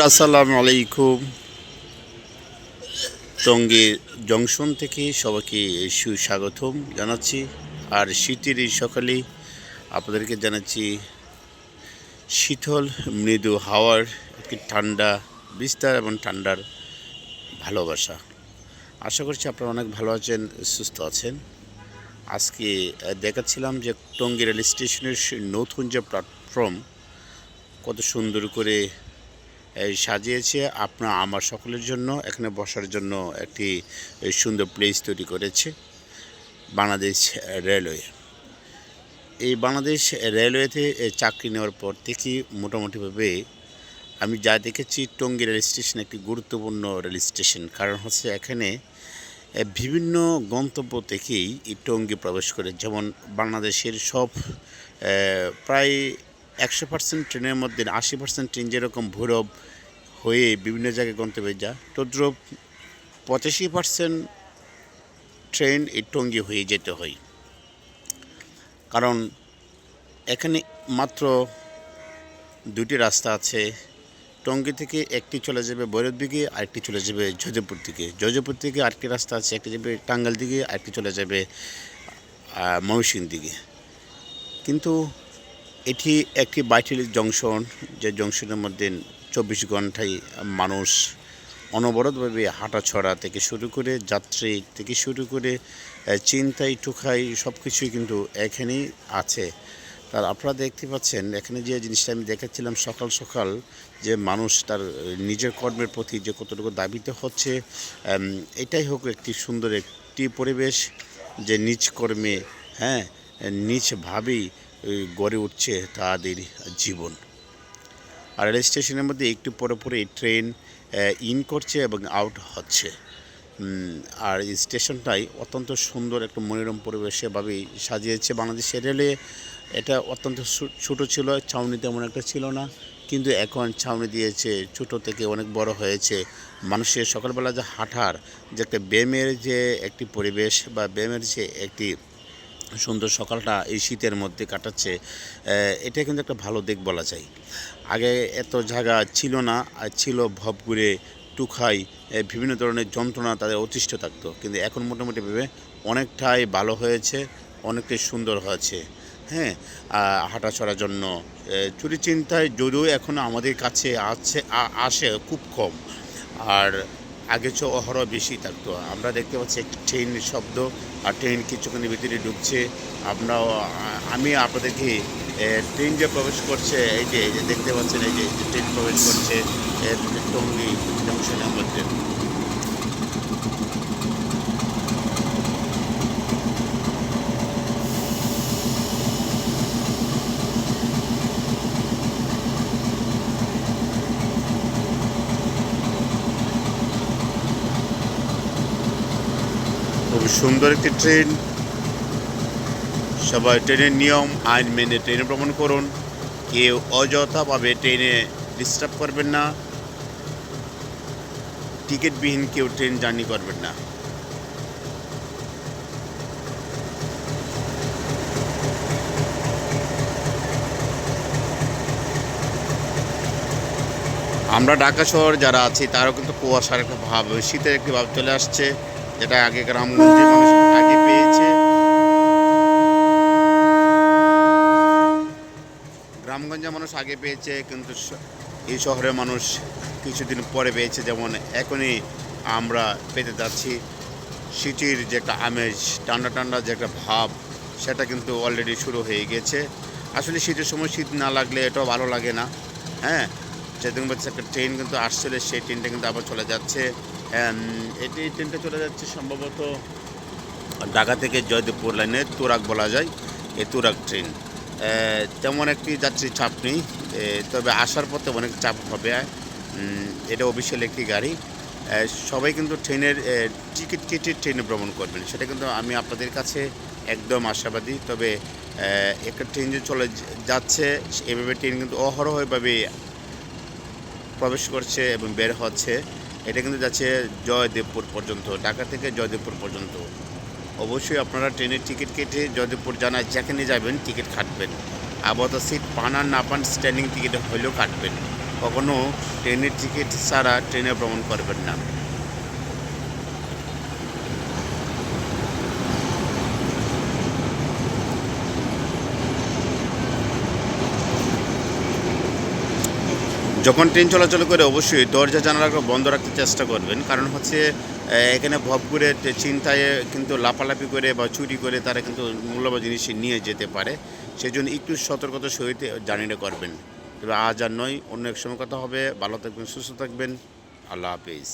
আসসালামু আলাইকুম। টঙ্গী জংশন থেকে সবাইকে সুস্বাগতম জানাচ্ছি। আর শীতের এই সকালে আপনাদেরকে জানাচ্ছি, শীতল মৃদু হাওয়ার একটি ঠান্ডা বিস্তার এবং ঠান্ডার ভালোবাসা। আশা করছি আপনারা অনেক ভালো আছেন, সুস্থ আছেন। আজকে দেখাচ্ছিলাম যে টঙ্গী রেল স্টেশনের নতুন যে প্ল্যাটফর্ম, কত সুন্দর করে সাজিয়েছে আপনার আমার সকলের জন্য, এখানে বসার জন্য একটি সুন্দর প্লেস তৈরি করেছে বাংলাদেশ রেলওয়ে এই বাংলাদেশ রেলওয়েতে চাকরি নেওয়ার পর থেকেই মোটামুটিভাবে আমি যা দেখেছি, টঙ্গী রেল স্টেশন একটি গুরুত্বপূর্ণ রেল স্টেশন কারণ হচ্ছে এখানে বিভিন্ন গন্তব্য থেকেই এই টঙ্গী প্রবেশ করে। যেমন বাংলাদেশের সব প্রায় একশো পার্সেন্ট ট্রেনের মধ্যে, আশি পার্সেন্ট ট্রেন যেরকম ভৈরব হয়ে বিভিন্ন জায়গায় গন্তব্যে যায়, তদ্রুপ পঁচাশি পার্সেন্ট ট্রেন এই টঙ্গি হয়ে যেতে হয়। কারণ এখানে মাত্র দুটি রাস্তা আছে, টঙ্গী থেকে একটি চলে যাবে ভৈরব দিকে, আরেকটি চলে যাবে জয়দেবপুর দিকে। জয়দেবপুর থেকে আরেকটি রাস্তা আছে, একটি যাবে টাঙ্গাইল দিকে, আরেকটি চলে যাবে ময়মনসিংহ দিকে। কিন্তু এটি একটি বাইটেল জংশন, যে জংশনের মধ্যে চব্বিশ ঘন্টায় মানুষ অনবরতভাবে হাঁটাছড়া থেকে শুরু করে যাত্রী থেকে শুরু করে চিন্তাই টুকাই সব কিছুই কিন্তু এখানেই আছে। তার আপনারা দেখতে পাচ্ছেন, এখানে যে জিনিসটা আমি দেখাচ্ছিলাম সকাল সকাল, যে মানুষ তার নিজের কর্মের প্রতি যে কতটুকু দাবিতে হচ্ছে এটাই হোক একটি সুন্দর একটি পরিবেশ, যে নিজ কর্মে হ্যাঁ নিজভাবেই গড়ে উঠছে তাদের জীবন। আর রেল স্টেশনের মধ্যে একটু পরে পরে ট্রেন ইন করছে এবং আউট হচ্ছে। আর এই স্টেশনটাই অত্যন্ত সুন্দর একটা মনোরম পরিবেশে ভাবে সাজিয়েছে বাংলাদেশের রেলে। এটা অত্যন্ত ছোটো ছিল, ছাউনি তেমন একটা ছিল না, কিন্তু এখন ছাউনি দিয়েছে, ছোটো থেকে অনেক বড় হয়েছে। মানুষের সকালবেলা যে হাঁটার যে একটা ব্যায়ামের যে একটি পরিবেশ বা ব্যায়ামের যে একটি সুন্দর সকালটা এই শীতের মধ্যে কাটাচ্ছে এটা কিন্তু একটা ভালো দিক বলা যায়। আগে এত জায়গা ছিল না ছিল ভবঘুরে টুখাই বিভিন্ন ধরনের যন্ত্রণা তাদের অতিষ্ঠ থাকতো। কিন্তু এখন মোটামুটি ভেবে অনেকটাই ভালো হয়েছে অনেকটাই সুন্দর হয়েছে। হ্যাঁ আহ, হাঁটাচড়ার জন্য চুরি চিন্তায় যদিও এখন আমাদের কাছে আছে আসে খুব কম। আর আগে চো অহর বেশি থাকতো আমরা দেখতে পাচ্ছি একটি ট্রেনের শব্দ আর ট্রেন কিছুক্ষণের ভিতরে ঢুকছে আমরা আমি আপনাদেরকে ট্রেন যে প্রবেশ করছে এই যে দেখতে পাচ্ছেন এই যে ট্রেন প্রবেশ করছে টঙ্গী জংশনের মধ্যে খুব সুন্দর একটি ট্রেন। সবাই ট্রেনের নিয়ম, আইন মেনে ট্রেনে ভ্রমণ করুন। কেউ অযথাভাবে ট্রেনে ডিস্টার্ব করবেন না। টিকিটবিহীন কেউ ট্রেন জার্নি করবেন না। আমরা ঢাকা শহর যারা আছি, তারও কিন্তু কুয়াশার একটা ভাব, শীতের একটি ভাব চলে আসছে। যেটা আগে গ্রামগঞ্জে মানুষ আগে পেয়েছে। গ্রামগঞ্জে মানুষ আগে পেয়েছে, কিন্তু এই শহরের মানুষ কিছুদিন পরে পেয়েছে। যেমন এখনই আমরা পেতে যাচ্ছি সিটির যে একটা আমেজ, ঠান্ডা ঠান্ডা যে একটা ভাব, সেটা কিন্তু অলরেডি শুরু হয়ে গেছে। আসলে শীতের সময় শীত না লাগলে এটাও ভালো লাগে না। হ্যাঁ সেদিন বলছে একটা ট্রেন কিন্তু আসছিল, সেই ট্রেনটা কিন্তু আবার চলে যাচ্ছে। এটি ট্রেনটা চলে যাচ্ছে সম্ভবত ঢাকা থেকে জয়দেবপুর লাইনে তুরাক বলা যায়, এই তুরাক ট্রেন। তেমন একটি যাত্রী চাপ নেই তবে আসার পথে অনেক চাপ হবে এটা অফিসিয়াল একটি গাড়ি। সবাই কিন্তু ট্রেনের টিকিট কেটে ট্রেনে ভ্রমণ করবেন, সেটা কিন্তু আমি আপনাদের কাছে একদম আশাবাদী। তবে একটা ট্রেন যে চলে যাচ্ছে, এভাবে ট্রেন কিন্তু অহরহভাবে প্রবেশ করছে এবং বের হচ্ছে। এটা কিন্তু যাচ্ছে জয়দেবপুর পর্যন্ত, ঢাকা থেকে জয়দেবপুর পর্যন্ত। অবশ্যই আপনারা ট্রেনের টিকিট কেটে জয়দেবপুর জানায় যেখানে যাবেন টিকিট কাটবেন। আপাতত সিট পান আর না পান স্ট্যান্ডিং টিকিট হলেও কাটবেন। কখনও ট্রেনের টিকিট ছাড়া ট্রেনে ভ্রমণ করবেন না। যখন ট্রেন চলাচল করে অবশ্যই দরজা, জানালাগুলো বন্ধ রাখতে চেষ্টা করবেন। কারণ হচ্ছে এখানে ভব করে চিন্তায় কিন্তু লাফালাফি করে বা চুরি করে তারা কিন্তু মূল্যবান জিনিস নিয়ে যেতে পারে। সেই জন্য একটু সতর্কতার সহিত জানিয়ে করবেন। তবে আজ আর নয়, অন্য এক সময় কথা হবে। ভালো থাকবেন, সুস্থ থাকবেন। আল্লাহ হাফিজ।